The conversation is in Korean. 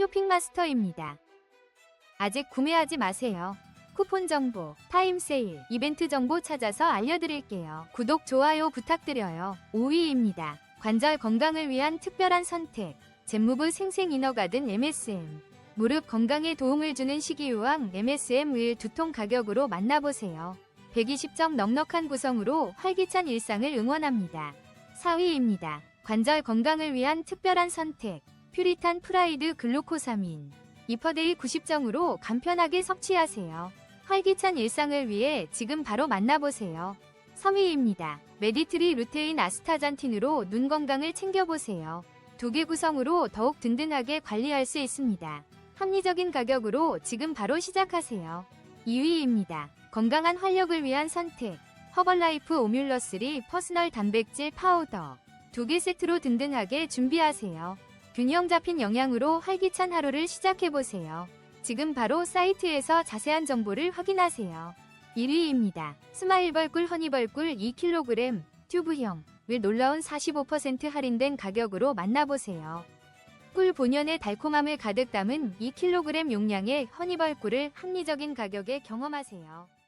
쇼핑마스터입니다. 아직 구매하지 마세요. 쿠폰 정보, 타임 세일, 이벤트 정보 찾아서 알려드릴게요. 구독, 좋아요 부탁드려요. 5위입니다. 관절 건강을 위한 특별한 선택. 젠무브 생생 이너가든 MSM. 무릎 건강에 도움을 주는 식이유황 MSM 윌 두통 가격으로 만나보세요. 120점 넉넉한 구성으로 활기찬 일상을 응원합니다. 4위입니다. 관절 건강을 위한 특별한 선택. 퓨리탄 프라이드 글루코사민. 2퍼데이 90정으로 간편하게 섭취하세요. 활기찬 일상을 위해 지금 바로 만나보세요. 3위입니다. 메디트리 루테인 아스타잔틴으로 눈 건강을 챙겨보세요. 두 개 구성으로 더욱 든든하게 관리할 수 있습니다. 합리적인 가격으로 지금 바로 시작하세요. 2위입니다. 건강한 활력을 위한 선택. 허벌라이프 오뮬러3 퍼스널 단백질 파우더. 두 개 세트로 든든하게 준비하세요. 균형 잡힌 영양으로 활기찬 하루를 시작해보세요. 지금 바로 사이트에서 자세한 정보를 확인하세요. 1위입니다. 스마일벌꿀 허니벌꿀 2kg 튜브형 을 놀라운 45% 할인된 가격으로 만나보세요. 꿀 본연의 달콤함을 가득 담은 2kg 용량의 허니벌꿀을 합리적인 가격에 경험하세요.